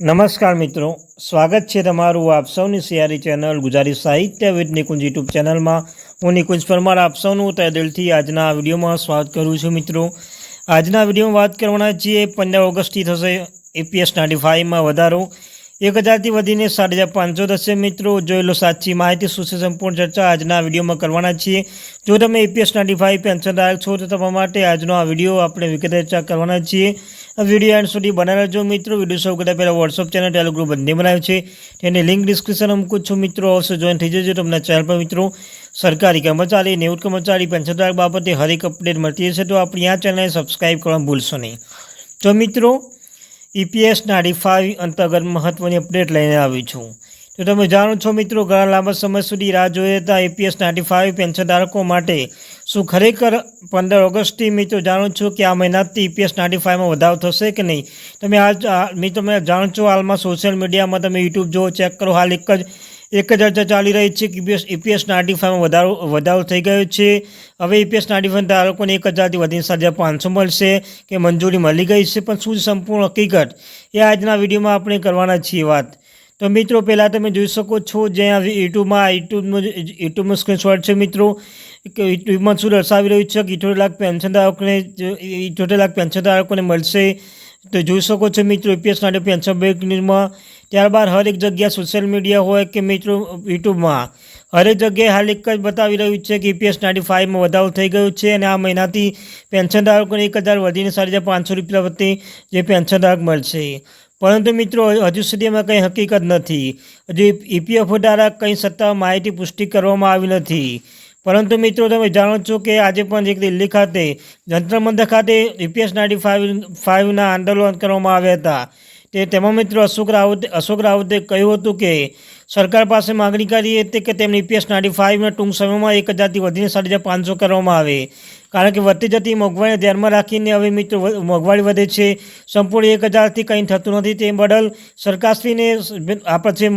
નમસ્કાર મિત્રો, સ્વાગત છે તમારું આપ સૌની સિયારી ચેનલ ગુજરાતી સાહિત્ય વિદ નિકુંજ યુટ્યુબ ચેનલમાં. હું નિકુંજ પરમાર, આપ સૌનું તય દિલથી આજના વિડીયોમાં સ્વાગત કરું છું મિત્રો. આજના વિડીયોમાં વાત કરવાના છીએ, પંદર ઓગસ્ટથી થશે એપીએસ નાઇન્ટી ફાઇવમાં વધારો. એક હજારથી વધીને સાત હજાર પાંચસો થશે મિત્રો, જોઈ લો સાચી માહિતી, શું છે સંપૂર્ણ ચર્ચા આજના વિડીયોમાં કરવાના છીએ. જો તમે એપીએસ નાઇન્ટી ફાઇવ પેન્શનધારક છો, તો તમારા માટે આજનો આ વીડિયો આપણે વિગતે ચર્ચા કરવાના છીએ. વીડિયો એન્ડ સુધી બનાવી છો મિત્રો, વીડિયો સૌ કરતા પહેલાં વોટ્સઅપ ચેનલ ટેલિગ્રુપ બંને બનાવ્યું છે. તેની લિંક ડિસ્ક્રિપ્શન મૂકું છું. મિત્રો, અવશ્ય જોઈન થઈ જજો તમને ચેનલ પર. મિત્રો, સરકારી કર્મચારી નેવું કર્મચારી, પેન્શનધારક બાબતે હરેક અપડેટ મળતી હશે તો આપણી આ ચેનલને સબસ્ક્રાઈબ કરવા ભૂલશો નહીં. તો મિત્રો ઈપીએસના રિફાઈ ફાઇવ અંતર્ગત મહત્ત્વની અપડેટ લઈને આવી છું. તો તમે જાણો છો મિત્રો, ઘણા લાંબા સમય સુધી રાહ જોઈ હતા એપીએસ નાઇન્ટી ફાઇવ પેન્શનધારકો માટે. શું ખરેખર પંદર ઓગસ્ટથી મિત્રો જાણો છો કે આ મહિનાથી ઈપીએસ નાઇન્ટી ફાઇવમાં વધારો થશે કે નહીં? તમે આજ મિત્રો, તમે જાણો છો હાલમાં સોશિયલ મીડિયામાં તમે યુટ્યુબ જો ચેક કરો, હાલ એક જ એક જ ચર્ચા ચાલી રહી છે કે ઈપીએસ ઈપીએસ નાઇન્ટી ફાઇવમાં વધારો વધારો થઈ ગયો છે. હવે ઈપીએસ નાઇન્ટી ફાઇવ ધારકોને એક હજારથી વધીને હજાર પાંચસો મળશે કે મંજૂરી મળી ગઈ છે. પણ શું સંપૂર્ણ હકીકત? એ આજના વિડીયોમાં આપણે કરવાના છીએ વાત. તો મિત્રો, પહેલાં તમે જોઈ શકો છો જ્યાં આવી યુટ્યુબમાં યુટ્યુબનો યુટ્યુબનો સ્ક્રીનશોટ છે મિત્રો. કે યુટ્યુબમાં શું દર્શાવી રહ્યું છે કે ઇઠોતેર લાખ પેન્શન ધારકોને ઇઠોતેર લાખ પેન્શન ધારકોને મળશે. તો જોઈ શકો છો મિત્રો, યુપીએસ માટે પેન્શન બેંકમાં ત્યારબાદ હરેક જગ્યા સોશિયલ મીડિયા હોય કે મિત્રો, યુટ્યુબમાં. હરેક જગ્યાએ હાલ એક જ બતાવી રહ્યું છે કે યુપીએસ નાઇન્ટી ફાઇવમાં વધારો થઈ ગયો છે અને આ મહિનાથી પેન્શનધારકોને એક હજાર વધીને સાડી હજાર પાંચસો રૂપિયા વચ્ચે જે પેન્શનધારક મળશે. પરંતુ મિત્રો, હજુ સુધી એમાં કંઈ હકીકત નથી. હજુ ઈપીએફઓ દ્વારા કંઈ સત્તા માહિતી પુષ્ટિ કરવામાં આવી નથી. પરંતુ મિત્રો, તમે જાણો છો કે આજે પણ એક દિલ્હી ખાતે જંતર ખાતે યુપીએસ નાઇન્ટી ફાઇવ, ફાઇવના આંદોલન કરવામાં આવ્યા હતા. તે તેમાં મિત્રો અશોક રાવતે અશોક રાવતે કહ્યું હતું કે સરકાર પાસે માગણી કરી હતી કે તેમની ઈપીએસ નાઇન્ટી ફાઇવના ટૂંક સમયમાં એક હજારથી વધીને સાડી પાંચસો કરવામાં આવે. કારણ કે વધતી જતી મોંઘવારીને ધ્યાનમાં રાખીને હવે મિત્રો મોંઘવારી વધે છે. સંપૂર્ણ એક હજારથી કંઈ થતું નથી. તે બદલ સરકારશ્રીને આપણે જે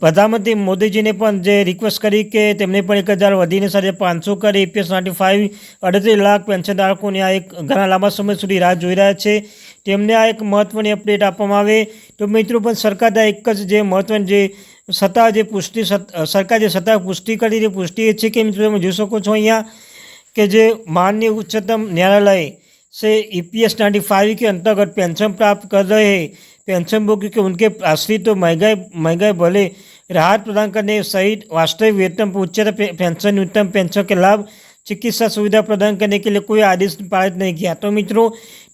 પ્રધાનમંત્રી મોદીજીને પણ જે રિક્વેસ્ટ કરી કે તેમને પણ એક હજાર વધીને સાથે પાંચસો કરે એપીએસ નાઇન્ટી ફાઇવ અડત્રીસ લાખ પેન્શનધારકોને આ એક ઘણા લાંબા સમય સુધી રાહ જોઈ રહ્યા છે. તેમને આ એક મહત્ત્વની અપડેટ આપવામાં આવે. તો મિત્રો પણ સરકાર એક જ જે મહત્ત્વની જે સત્તા, જે પુષ્ટિ સરકાર જે સત્તા પુષ્ટિ કરી તે પુષ્ટિ એ છે કે મિત્રો તમે જોઈ શકો છો અહીંયા કે જે माननीय उच्चतम न्यायालय से ईपीएस नाइन्टी फाइव के अंतर्गत पेंशन प्राप्त कर रहे हैं पेंशन भोगी के उनके आश्रित तो महंगाई महंगाई भले राहत प्रदान करने सहित वास्तविक वेतन पर उच्चतर पेंशन न्यूनतम पेंशन के लाभ चिकित्सा सुविधा प्रदान करने के लिए कोई आदेश पारित नहीं किया तो મિત્રો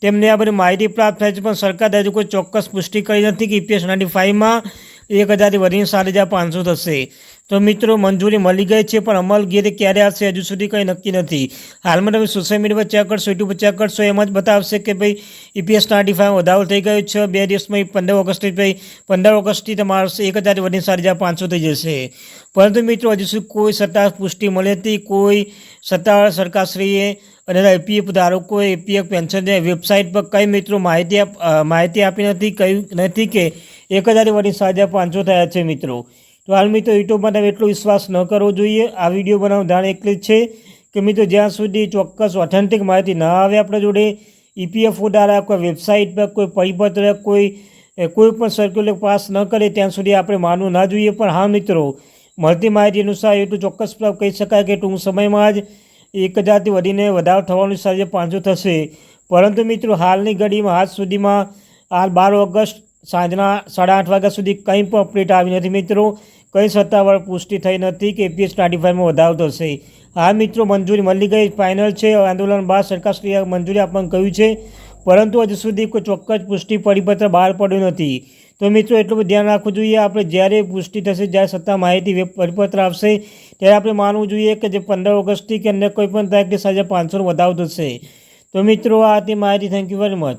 તેમને આ બધી માહિતી પ્રાપ્ત થાય છે પણ સરકાર હજુ કોઈ ચોક્કસ પુષ્ટિ કરી નથી કે ઈપીએસ નાઇન્ટી ફાઇવમાં એક હજારથી વધીને સાત હજાર પાંચસો થશે. તો મિત્રો, મંજૂરી મળી ગઈ છે, પણ અમલગીરી ક્યારે આવશે હજુ સુધી કંઈ નક્કી નથી. હાલમાં તમે સોશિયલ મીડિયા પર ચેક કરશો યુટ્યુબ ચેક કરશો, એમ જ બતાવશે કે ભાઈ ઈપીએસ નાઇન્ટી ફાઇવ વધારો થઈ ગયો છે. બે દિવસમાં પંદર ઓગસ્ટથી ભાઈ, પંદર ઓગસ્ટથી તમારે એક હજારથી વધીને સાત હજાર પાંચસો થઈ જશે. પરંતુ મિત્રો, હજુ સુધી કોઈ સત્તા પુષ્ટિ મળી હતી કોઈ સત્તાવાર સરકારશ્રીએ અને એપીએફ ધારકોએ એપીએફ પેન્શન વેબસાઇટ પર કઈ મિત્રો માહિતી માહિતી આપી નથી કહ્યું નથી કે એક હજારથી વડી સાજા પાંચો થયા છે મિત્રો. તો હાલ મિત્રો યુટ્યુબમાં તમે એટલો વિશ્વાસ ન કરવો જોઈએ. આ વીડિયો બનાવવાનું ધ્યાન એટલે જ છે કે મિત્રો જ્યાં સુધી ચોક્કસ ઓથેન્ટિક માહિતી ન આવે આપણા જોડે ઈપીએફઓ દ્વારા કોઈ વેબસાઇટ પર કોઈ પરિપત્ર, કોઈ કોઈ પણ સર્ક્યુલર પાસ ન કરે ત્યાં સુધી આપણે માનવું ના જોઈએ. પણ હા મિત્રો, મળતી માહિતી અનુસાર એટલું ચોક્કસ કહી શકાય કે ટૂંક સમયમાં જ એક હજારથી વધીને વધારો થવાનું સાંજે પાંચસો થશે. પરંતુ મિત્રો, હાલની ઘડીમાં, આજ સુધીમાં, હાલ બાર ઓગસ્ટ સાંજના સાડા આઠ વાગ્યા સુધી કંઈ પણ અપડેટ આવી નથી. મિત્રો, કંઈ સત્તાવાર પુષ્ટિ થઈ નથી. કે એપીએસ નાઇન્ટી ફાઇવમાં વધારો થશે. આ મિત્રો, મંજૂરી મળી ગઈ. ફાઇનલ છે. આંદોલન બાદ સરકારશ્રીએ મંજૂરી આપવાનું કહ્યું છે. પરંતુ હજુ સુધી કોઈ ચોક્કસ પુષ્ટિ પરિપત્ર બહાર પડ્યું નથી. તો મિત્રો, એટલું બધું ધ્યાન રાખવું જોઈએ. આપણે જ્યારે પુષ્ટિ થશે, જ્યારે સત્તા માહિતી પરિપત્ર આવશે, ત્યારે આપણે માનવું જોઈએ કે જે પંદર ઓગસ્ટથી કે અન્ય કોઈ પણ તારીખથી સાંજે પાંચસોનો વધારો થશે. તો મિત્રો, આ હતી માહિતી. Thank you very much